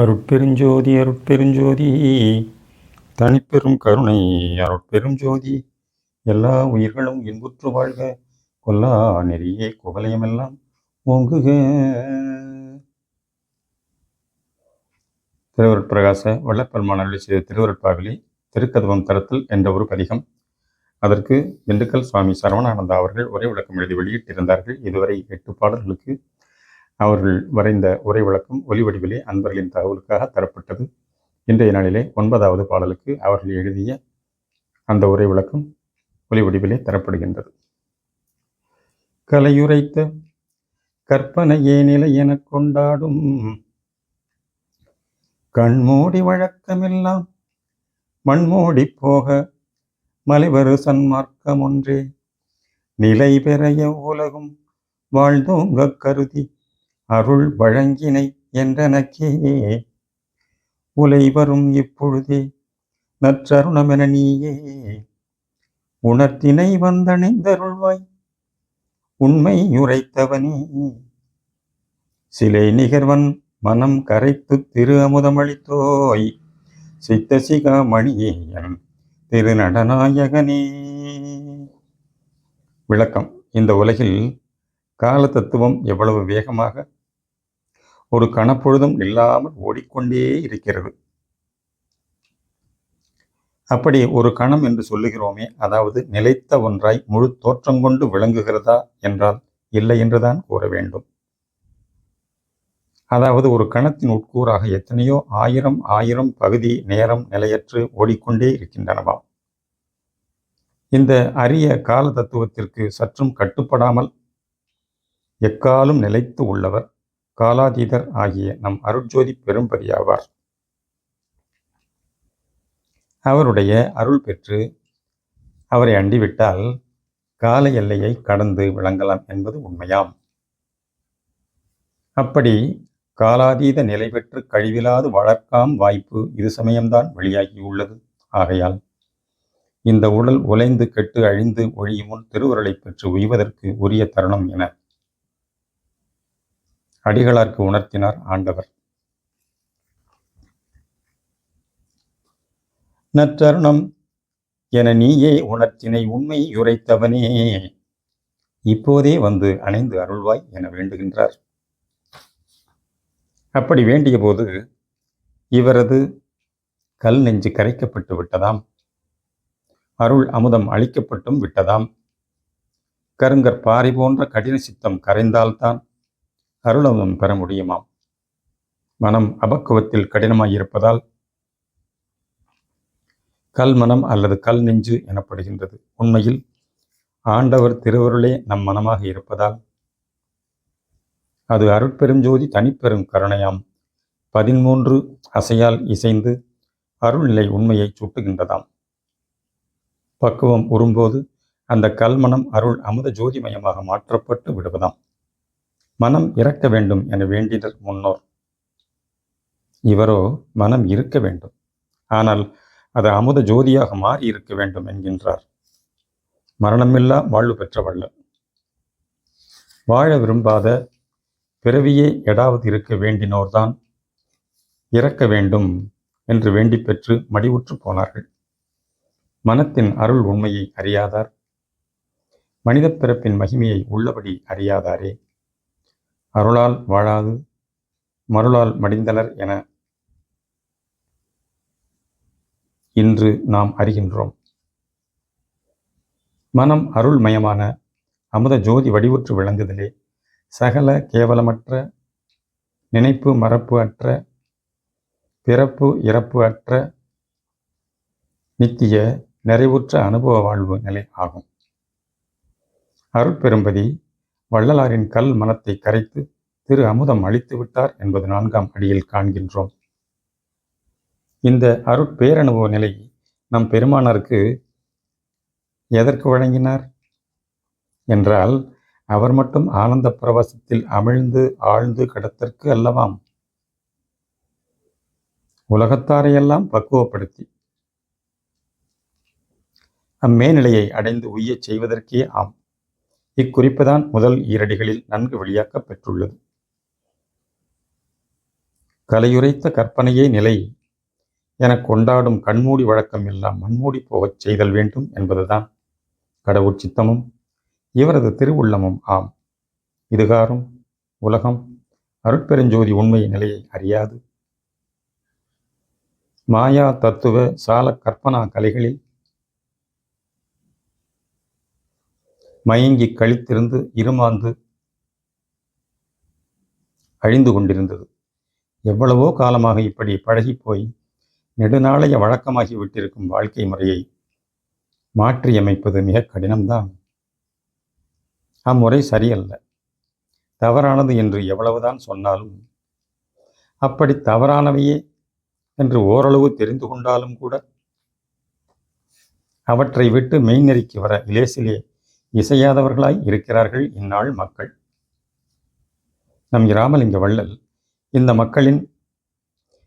அருட்பெருஞ்சோதி அருட்பெருஞ்சோதி தனிப்பெரும் கருணை அருட்பெருஞ்சோதி. எல்லா உயிர்களும் இன்புற்று வாழ்க கொல்லா நெறியே குவலயமெல்லாம் ஓங்குக. திருவருட்பிரகாச வள்ளப்பெருமான் செய்த திருவருட்பாகலி திருக்கதவம் தரத்தில் என்ற ஒரு பதிகம். அதற்கு திண்டுக்கல் சுவாமி சரவணானந்தா அவர்கள் ஒரே விளக்கம் எழுதி வெளியிட்டிருந்தார்கள். இதுவரை எட்டு பாடல்களுக்கு அவர்கள் வரைந்த உரை விளக்கம் ஒலி வடிவிலே அன்பர்களின் தகவலுக்காக தரப்பட்டது. இன்றைய நாளிலே ஒன்பதாவது பாடலுக்கு அவர்கள் எழுதிய அந்த உரை விளக்கம் ஒலி வடிவிலே தரப்படுகின்றது. கலையுரைத்த கற்பனையே நிலை எனக் கொண்டாடும்? கண்மூடி வழக்கமெல்லாம் மண்மூடி போக மலைவரு சன்மார்க்கம் ஒன்றே. நிலை பெறைய உலகும் வாழ்ந்தோங்க கருதி அருள் வழங்கினை என்றனக்கே. உலை வரும் இப்பொழுதே நற்றருணமென நீயே. உணர்த்தினை வந்தணைந்தருள்வாய். உண்மை உரைத்தவனே. சிலை நிகர்வன் மனம் கரைத்து திரு அமுதமளித்தோய். சித்த சிகாமணியே திருநடநாயகனே. விளக்கம். இந்த உலகில் கால தத்துவம் எவ்வளவு வேகமாக ஒரு கணப்பொழுதும் இல்லாமல் ஓடிக்கொண்டே இருக்கிறது. அப்படி ஒரு கணம் என்று சொல்லுகிறோமே அதாவது நிலைத்த ஒன்றாய் முழு தோற்றம் கொண்டு விளங்குகிறதா என்றால் இல்லை என்றுதான் கூற வேண்டும். அதாவது ஒரு கணத்தின் உட்கூறாக எத்தனையோ ஆயிரம் ஆயிரம் பகுதி நேரம் நிலையற்று ஓடிக்கொண்டே இருக்கின்றனவாம். இந்த அரிய கால தத்துவத்திற்கு சற்றும் கட்டுப்படாமல் எக்காலும் நிலைத்து உள்ளவர் காலாதீதர் ஆகிய நம் அருட்ஜோதி பெரும்பரியாவார். அவருடைய அருள் பெற்று அவரை அண்டிவிட்டால் கால எல்லையை கடந்து விளங்கலாம் என்பது உண்மையாம். அப்படி காலாதீத நிலை பெற்று கழிவிலாது வளர்க்காம் வாய்ப்பு இது சமயம்தான் வெளியாகியுள்ளது. ஆகையால் இந்த உடல் உலைந்து கெட்டு அழிந்து ஒழியும் முன் திருவுருளை பெற்று உய்வதற்கு உரிய தருணம் என அடிகளார்க்கு உணர்த்தினார் ஆண்டவர். நற்றருணம் என நீயே உணர்த்தினை உண்மை உரைத்தவனே. இப்போதே வந்து அணைந்து அருள்வாய் என வேண்டுகின்றார். அப்படி வேண்டிய போது இவரது கல் நெஞ்சு கரைக்கப்பட்டு விட்டதாம். அருள் அமுதம் அளிக்கப்பட்டும் விட்டதாம். கருங்கற் பாறை போன்ற கடின சித்தம் கரைந்தால்தான் அருளமும் பெற முடியுமாம் மனம் அபக்குவத்தில் கடினமாயிருப்பதால் கல் மனம் அல்லது கல் நெஞ்சு எனப்படுகின்றது. உண்மையில் ஆண்டவர் திருவருளே நம் மனமாக இருப்பதால் அது அருட்பெருஞ்சோதி தனிப்பெரும் கருணையாம். பதிமூன்று அசையால் இசைந்து அருள்நிலை உண்மையை சுட்டுகின்றதாம். பக்குவம் உறும்போது அந்த கல்மனம் அருள் அமுத ஜோதிமயமாக மாற்றப்பட்டு விடுவதாம். மனம் இறக்க வேண்டும் என வேண்டினர் முன்னோர். இவரோ மனம் இருக்க வேண்டும். ஆனால் அது அமுத ஜோதியாக மாறி இருக்க வேண்டும் என்கின்றார். மரணமில்லா வாழ்வு பெற்றவள்ளல் வாழ விரும்பாத பிறவியே எடாவது இருக்க வேண்டினோர்தான் இறக்க வேண்டும் என்று வேண்டி பெற்று மடிவுற்று போனார்கள். மனத்தின் அருள் உண்மையை அறியாதார். மனித பிறப்பின் மகிமையை உள்ளபடி அறியாதாரே. அருளால் வாழாது மருளால் மடிந்தனர் என இன்று நாம் அறிகின்றோம். மனம் அருள்மயமான அமுத ஜோதி வடிவுற்று விளங்குதலே. சகல கேவலமற்ற நினைப்பு மறப்பு அற்ற பிறப்பு இறப்பு அற்ற நித்திய நிறைவுற்ற அனுபவ வாழ்வு நிலை ஆகும். அருட்பெரும்பதி வள்ளலாரின் கல் மனத்தை கரைத்து திரு அமுதம் அளித்து விட்டார் என்பது நான்காம் அடியில் காண்கின்றோம். இந்த அருட்பேரனுபவ நிலை நம் பெருமானாருக்கு எதற்கு வழங்கினார்? என்றால் அவர் மட்டும் ஆனந்த பிரவசத்தில் அமிழ்ந்து ஆழ்ந்து கடத்தற்கு அல்லவாம். உலகத்தாரையெல்லாம் பக்குவப்படுத்தி அம்மேநிலையை அடைந்து உய்யச் செய்வதற்கே ஆம். இக்குறிப்புதான் முதல் ஈரடிகளில் நன்கு வெளியாக்கப் பெற்றுள்ளது. கலையுரைத்த கற்பனையே நிலை. எனக் கொண்டாடும் கண்மூடி வழக்கம் எல்லாம் மண்மூடி போகச் செய்தல் வேண்டும் என்பதுதான். கடவுள் சித்தமும் இவரது திருவுள்ளமும் ஆம். இதுகாரும் உலகம் அருட்பெருஞ்சோதி உண்மை நிலையை அறியாது. மாயா தத்துவ சால கற்பனா கலைகளில் மயங்கி கழித்திருந்து இருமாந்து அழிந்து கொண்டிருந்தது. எவ்வளவோ காலமாக இப்படி பழகிப்போய் நெடுநாளைய வழக்கமாகி விட்டிருக்கும் வாழ்க்கை முறையை மாற்றியமைப்பது மிக கடினம்தான். அம்முறை சரியல்ல. தவறானது என்று எவ்வளவுதான் சொன்னாலும் அப்படி தவறானவையே என்று ஓரளவு தெரிந்து கொண்டாலும் கூட அவற்றை விட்டு மெய்நெறிக்கு வர இலேசிலே இசையாதவர்களாய் இருக்கிறார்கள் இந்நாள் மக்கள். நம் இராமலிங்க வள்ளல் இந்த மக்களின்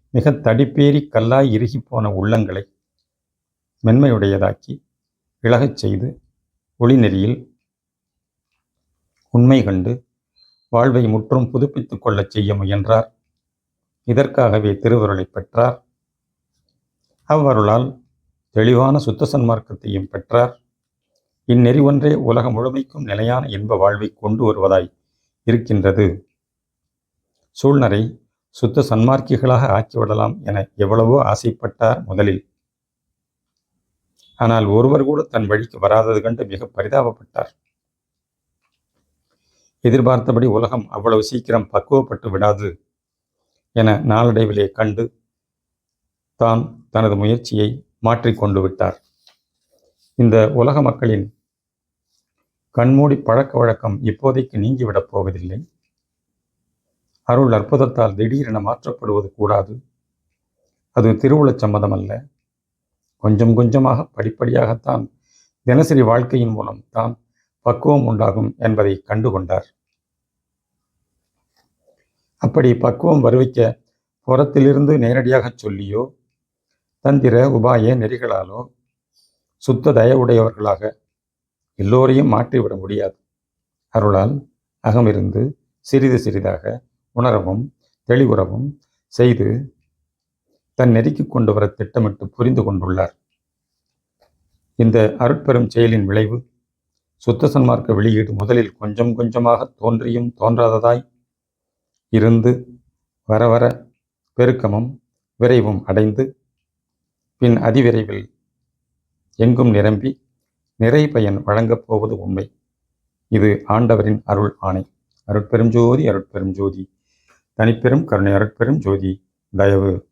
மிக தடிப்பேறி கல்லாய் இறுகிப்போன உள்ளங்களை மென்மையுடையதாக்கி இழகச் செய்து ஒளிநெறியில் உண்மை கண்டு வாழ்வை முற்றும் புதுப்பித்துக் கொள்ளச் செய்ய முயன்றார். இதற்காகவே திருவருளை பெற்றார். அவ்வருளால் தெளிவான சுத்த சன்மார்க்கத்தையும் பெற்றார். இந்நெறி ஒன்றே உலகம் முழுமைக்கும் நிலையான இன்ப வாழ்வை கொண்டு வருவதாய் இருக்கின்றது. சூழ்நரை சுத்த சன்மார்க்கிகளாக ஆக்கிவிடலாம் என எவ்வளவோ ஆசைப்பட்டார் முதலில். ஆனால் ஒருவர் கூட தன் வழிக்கு வராதது கண்டு மிக பரிதாபப்பட்டார். எதிர்பார்த்தபடி உலகம் அவ்வளவு சீக்கிரம் பக்குவப்பட்டு விடாது என நாளடைவிலே கண்டு தான் தனது முயற்சியை மாற்றிக்கொண்டு விட்டார். இந்த உலக மக்களின் கண்மூடி பழக்க வழக்கம் இப்போதைக்கு நீங்கிவிடப் போவதில்லை. அருள் அற்புதத்தால் திடீரென மாற்றப்படுவது கூடாது. அது திருவுளச் சம்மதம் அல்ல கொஞ்சம் கொஞ்சமாக படிப்படியாகத்தான் தினசரி வாழ்க்கையின் மூலம் தான் பக்குவம் உண்டாகும் என்பதை கண்டுகொண்டார். அப்படி பக்குவம் வருவிக்க புறத்திலிருந்து நேரடியாகச் சொல்லியோ தந்திர உபாய நெறிகளாலோ சுத்த தயவுடையவர்களாக எல்லோரையும் மாற்றிவிட முடியாது. அருளால் அகமிருந்து சிறிது சிறிதாக உணரவும் தெளிவுறவும் செய்து தன் நெருக்கி கொண்டு வர திட்டமிட்டு புரிந்து கொண்டுள்ளார். இந்த அருட்பெரும் செயலின் விளைவு சுத்த சன்மார்க்க வெளியீடு முதலில் கொஞ்சம் கொஞ்சமாக தோன்றியும் தோன்றாததாய் இருந்து வர வர பெருக்கமும் விரைவும் அடைந்து பின் அதிவிரைவில் எங்கும் நிரம்பி நிறை பயன் வழங்கப் போவது உண்மை. இது ஆண்டவரின் அருள் ஆணை. அருட்பெரும் ஜோதி அருட்பெரும் ஜோதி. தனிப்பெரும் கருணை அருட்பெரும் ஜோதி. தயவு.